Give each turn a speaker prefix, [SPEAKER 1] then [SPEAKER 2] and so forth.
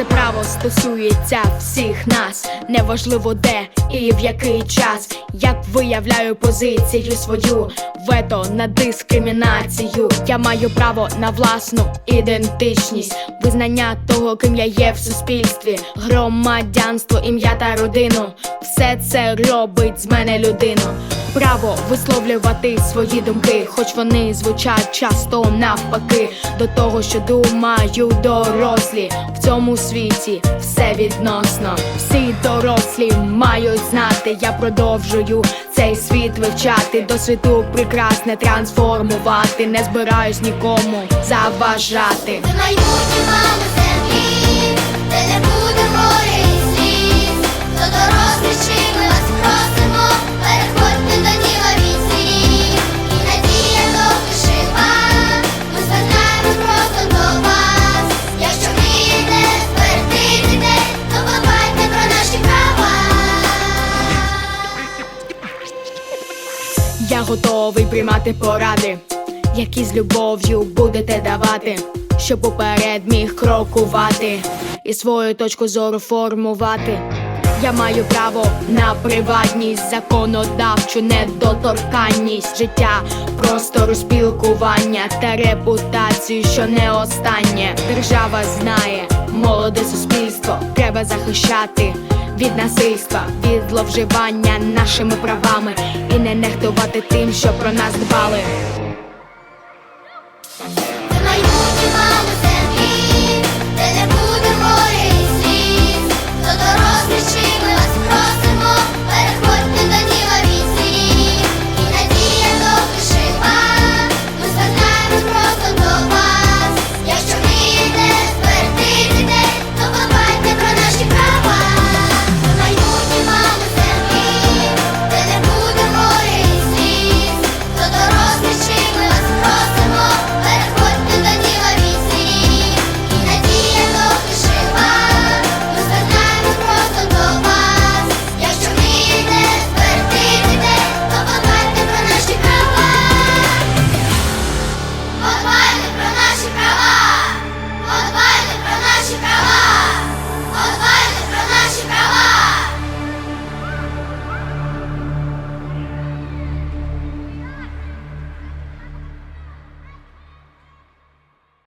[SPEAKER 1] Це право стосується всіх нас, неважливо де і в який час. Як виявляю позицію свою, вето на дискримінацію. Я маю право на власну ідентичність, визнання того, ким я є в суспільстві, громадянство, ім'я та родину. Все це робить з мене людину. Право висловлювати свої думки, хоч вони звучать часто навпаки, до того, що думають дорослі в цьому світі все відносно. Всі дорослі мають знати, я продовжую цей світ вивчати, до світу прекрасне трансформувати. Не збираюсь нікому заважати. Я готовий приймати поради, які з любов'ю будете давати, щоб уперед міг крокувати і свою точку зору формувати. Я маю право на приватність, законодавчу недоторканність життя, простору спілкування та репутацію, що не останнє. Держава знає, молоде суспільство треба захищати від насильства, від зловживання нашими правами і не нехтувати тим, що про нас дбали. Подбайте про наші права. Подбайте